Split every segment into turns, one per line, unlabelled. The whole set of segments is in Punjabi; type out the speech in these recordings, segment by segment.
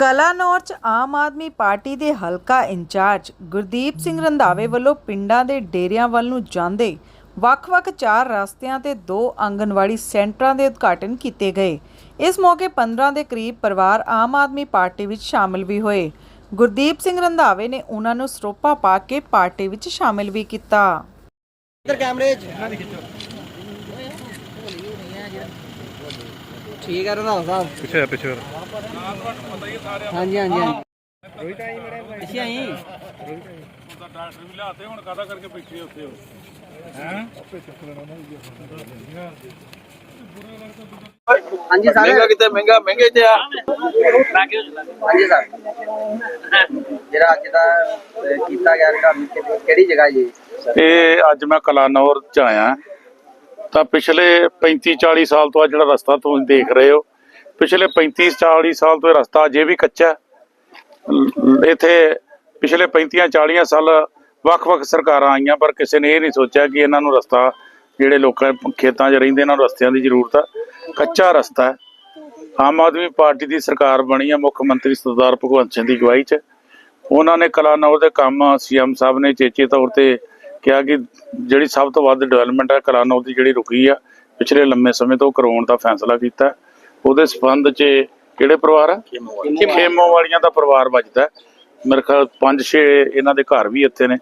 ਕਲਾਨੌਰ 'ਚ ਆਮ ਆਦਮੀ ਪਾਰਟੀ ਦੇ ਹਲਕਾ ਇੰਚਾਰਜ ਗੁਰਦੀਪ ਸਿੰਘ ਰੰਧਾਵੇ ਵੱਲੋਂ ਪਿੰਡਾਂ ਦੇ ਡੇਰਿਆਂ ਵੱਲ ਨੂੰ ਜਾਂਦੇ ਵੱਖ-ਵੱਖ ਚਾਰ ਰਸਤਿਆਂ ਤੇ ਦੋ ਆਂਗਣਵਾੜੀ ਸੈਂਟਰਾਂ ਦੇ ਉਦਘਾਟਨ ਕੀਤੇ ਗਏ। ਇਸ ਮੌਕੇ 15 ਦੇ ਕਰੀਬ ਪਰਿਵਾਰ ਆਮ ਆਦਮੀ ਪਾਰਟੀ ਵਿੱਚ ਸ਼ਾਮਲ ਵੀ ਹੋਏ। ਗੁਰਦੀਪ ਸਿੰਘ ਰੰਧਾਵੇ ਨੇ ਉਹਨਾਂ ਨੂੰ ਸਰੋਪਾ ਪਾ ਕੇ ਪਾਰਟੀ ਵਿੱਚ ਸ਼ਾਮਲ ਵੀ ਕੀਤਾ।
ਇੱਧਰ ਕੈਮਰੇ 'ਚ। ਠੀਕ ਹੈ ਰੰਧਾਵਾ ਸਾਹਿਬ।
ਪਿੱਛੇ ਪਿੱਛੇ।
ਹਾਂਜੀ ਹਾਂਜੀ ਹਾਂਜੀ। ਪਿੱਛੇ ਆਈ? ਹਾਂਜੀ ਸਾਰੇ।
ਮਹਿੰਗਾ ਕਿਤੇ ਮਹਿੰਗਾ ਮਹਿੰਗੇ ਤੇ ਆ।
ਹਾਂਜੀ ਸਰ। ਜਿਹੜਾ ਅੱਜ ਦਾ ਕੀਤਾ ਗਿਆ ਕੰਮ ਕਿਹੜੀ ਜਗ੍ਹਾ ਜੀ?
ਇਹ ਅੱਜ ਮੈਂ ਕਲਾਨੌਰ ਚ ਆਇਆ। ਤਾਂ ਪਿਛਲੇ 35 40 ਸਾਲ ਤੋਂ ਆ ਜਿਹੜਾ ਰਸਤਾ ਤੁਸੀਂ ਦੇਖ ਰਹੇ ਹੋ, ਪਿਛਲੇ 35 40 ਸਾਲ ਤੋਂ ਇਹ ਰਸਤਾ ਅਜੇ ਵੀ ਕੱਚਾ ਇੱਥੇ ਪਿਛਲੇ 35 40 ਸਾਲ ਵੱਖ-ਵੱਖ ਸਰਕਾਰਾਂ ਆਈਆਂ, ਪਰ ਕਿਸੇ ਨੇ ਇਹ ਨਹੀਂ ਸੋਚਿਆ ਕਿ ਇਹਨਾਂ ਨੂੰ ਰਸਤਾ, ਜਿਹੜੇ ਲੋਕਾਂ ਖੇਤਾਂ 'ਚ ਰਹਿੰਦੇ ਇਹਨਾਂ ਨੂੰ ਰਸਤਿਆਂ ਦੀ ਜ਼ਰੂਰਤ ਆ। ਕੱਚਾ ਰਸਤਾ ਆਮ ਆਦਮੀ ਪਾਰਟੀ ਦੀ ਸਰਕਾਰ ਬਣੀ ਹੈ ਮੁੱਖ ਮੰਤਰੀ ਸਰਦਾਰ ਭਗਵੰਤ ਸਿੰਘ ਦੀ ਅਗਵਾਈ 'ਚ। ਉਹਨਾਂ ਨੇ ਕਲਾਨੌਰ ਦੇ ਕੰਮ ਸੀਐਮ ਸਾਹਿਬ ਨੇ ਚੇਚੇ ਤੌਰ ਤੇ ਕਿਹਾ ਕਿ ਜਿਹੜੀ ਸਭ ਤੋਂ ਵੱਧ ਡਿਵੈਲਪਮੈਂਟ ਹੈ ਕਲਾਨੌਰ ਦੀ ਜਿਹੜੀ ਰੁਕੀ ਆ ਪਿਛਲੇ ਲੰਮੇ ਸਮੇਂ ਤੋਂ ਕਰਾਉਣ ਦਾ ਫੈਸਲਾ ਕੀਤਾ। ਉਹਦੇ ਸਬੰਧ 'ਚ ਕਿਹੜੇ ਪਰਿਵਾਰ ਆ? ਖੇਮੋ ਵਾਲੀਆਂ। ਦਾ ਪਰਿਵਾਰ ਵੱਜਦਾ। ਮੇਰੇ ਖਿਆਲ 5-6 ਇਹਨਾਂ ਦੇ ਘਰ ਵੀ ਇੱਥੇ ਨੇ।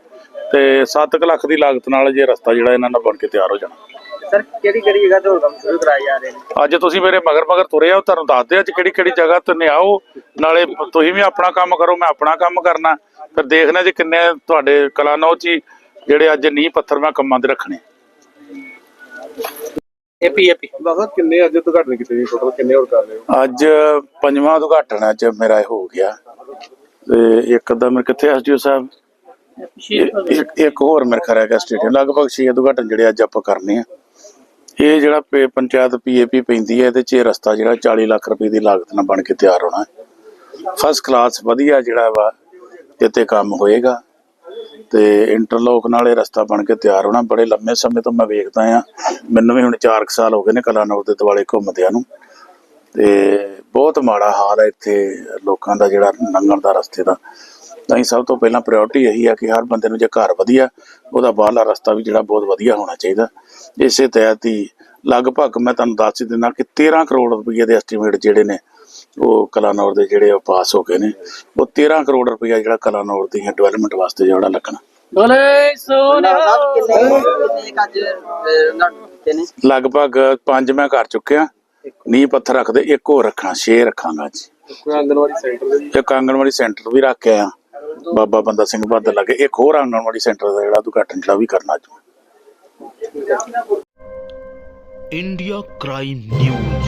ਤੇ 7 ਲੱਖ ਦੀ ਲਾਗਤ ਨਾਲ ਜੇ ਰਸਤਾ ਜਿਹੜਾ ਇਹਨਾਂ ਦਾ ਬਣ ਕੇ ਤਿਆਰ ਹੋ ਜਾਣਾ।
ਸਰ ਕਿਹੜੀ ਕਿਹੜੀ ਜਗ੍ਹਾ ਤੋਂ ਕੰਮ ਸ਼ੁਰੂ ਕਰਾਏ ਜਾ ਰਹੇ ਨੇ?
ਅੱਜ ਤੁਸੀਂ ਮੇਰੇ ਮਗਰ ਮਗਰ ਤੁਰੇ ਆਓ ਤੁਹਾਨੂੰ ਦੱਸਦੇ ਅੱਜ ਕਿਹੜੀ ਕਿਹੜੀ ਜਗ੍ਹਾ ਤੇ ਨੇ ਆਓ। ਨਾਲੇ ਤੁਸੀਂ ਵੀ ਆਪਣਾ ਕੰਮ ਕਰੋ ਮੈਂ ਆਪਣਾ ਕੰਮ ਕਰਨਾ। ਫਿਰ ਦੇਖਣਾ ਜੀ ਕਿੰਨੇ ਤੁਹਾਡੇ ਕਲਾਨੌਰ ਚ ਜਿਹੜੇ ਅੱਜ ਨੀਂਹ ਪੱਥਰ ਮੈਂ ਕੰਮਾਂ ਤੇ ਰੱਖਣੇ।
ਏਪੀ ਏਪੀ
ਦੱਸ ਕਿੰਨੇ ਅੱਜ ਉਦਘਾਟਨ ਕੀਤੇ ਜੀ? ਟੋਟਲ ਕਿੰਨੇ ਹੋਰ ਕਰ ਰਹੇ ਹੋ?
ਅੱਜ ਪੰਜਵਾਂ ਉਦਘਾਟਨ ਅੱਜ ਮੇਰਾ ਇਹ ਹੋ ਗਿਆ। ਤੇ ਇੱਕ ਅੱਧਾ ਮੇਰੇ ਕਿੱਥੇ ਐਸਡੀਓ ਸਾਹਿਬ? ਇੱਕ- ਹੋਰ ਮੇਰੇ ਖਰਾ ਹੈਗਾ ਸਟੇਡੀਅਮ। ਲਗਭਗ 6 ਉਦਘਾਟਨ ਜਿਹੜੇ ਅੱਜ ਆਪਾਂ ਕਰਨੇ ਆ। ਇਹ ਜਿਹੜਾ ਪੇ- ਪੰਚਾਇਤ ਪੀਏਪੀ ਪੈਂਦੀ ਹੈ ਇਹਦੇ ਚ ਰਸਤਾ ਜਿਹੜਾ 40 ਲੱਖ ਰੁਪਏ ਦੀ ਲਾਗਤ ਨਾਲ ਬਣ ਕੇ ਤਿਆਰ ਹੋਣਾ ਹੈ। ਫਸਟ ਕਲਾਸ ਵਧੀਆ ਜਿਹੜਾ ਵਾ ਇੱਥੇ ਕੰਮ ਹੋਏਗਾ। ਤੇ ਇੰਟਰਲੋਕ ਨਾਲ ਇਹ ਰਸਤਾ ਬਣ ਕੇ ਤਿਆਰ ਹੋਣਾ। ਬੜੇ ਲੰਮੇ ਸਮੇਂ ਤੋਂ ਮੈਂ ਵੇਖਦਾ ਆ ਮੈਨੂੰ ਵੀ ਹੁਣ 4 ਸਾਲ ਹੋ ਗਏ ਨੇ ਕਲਾਨੌਰ ਦੇ ਦੁਆਲੇ ਘੁੰਮਦਿਆਂ ਨੂੰ। ਤੇ ਬਹੁਤ ਮਾੜਾ ਹਾਲ ਹੈ ਇੱਥੇ ਲੋਕਾਂ ਦਾ ਜਿਹੜਾ ਲੰਘਣ ਦਾ ਰਸਤੇ ਦਾ। ਤਾਂ ਹੀ ਸਭ ਤੋਂ ਪਹਿਲਾਂ ਪ੍ਰਾਇੋਰਟੀ ਇਹੀ ਆ ਕਿ ਹਰ ਬੰਦੇ ਨੂੰ ਜੇ ਘਰ ਵਧੀਆ, ਉਹਦਾ ਬਾਹਰਲਾ ਰਸਤਾ ਵੀ ਜਿਹੜਾ ਬਹੁਤ ਵਧੀਆ ਹੋਣਾ ਚਾਹੀਦਾ। ਇਸੇ ਤਹਿਤ ਹੀ ਲਗਭਗ ਮੈਂ ਤੁਹਾਨੂੰ ਦੱਸ ਹੀ ਦਿੰਦਾ ਕਿ 13 ਕਰੋੜ ਰੁਪਏ ਦੇ ਐਸਟੀਮੇਟ ਜਿਹੜੇ ਨੇ ਉਹ ਕਲਾਨੌਰ ਦੇ ਜਿਹੜੇ ਉਹ ਪਾਸ ਹੋ ਗਏ ਨੇ ਉਹ 13 ਕਰੋੜ ਰੁਪਇਆ ਜਿਹੜਾ ਕਲਾਨੌਰ ਦੀ ਡਿਵੈਲਪਮੈਂਟ ਵਾਸਤੇ ਜਿਹੜਾ ਲੱਗਣਾ। ਲਗਭਗ 5 ਮੈਂ ਕਰ ਚੁੱਕਿਆ ਨੀ ਪੱਥਰ ਰੱਖਦੇ ਇੱਕ ਹੋਰ ਰੱਖਣਾ 6 ਰੱਖਾਂਗਾ
ਜੀ
ਇੱਕ ਸੈਂਟਰ ਵੀ। ਰੱਖ ਆਇਆ। ਬਾਬਾ ਬੰਦਾ ਸਿੰਘ ਬਹਾਦਰ ਲੱਗੇ ਇੱਕ ਹੋਰ ਆਂਗਣਵਾੜੀ ਸੈਂਟਰ ਦਾ ਜਿਹੜਾ ਉਦਘਾਟਨ ਜਿਹੜਾ ਵੀ ਕਰਨਾ ਅੱਜ।
India crime news.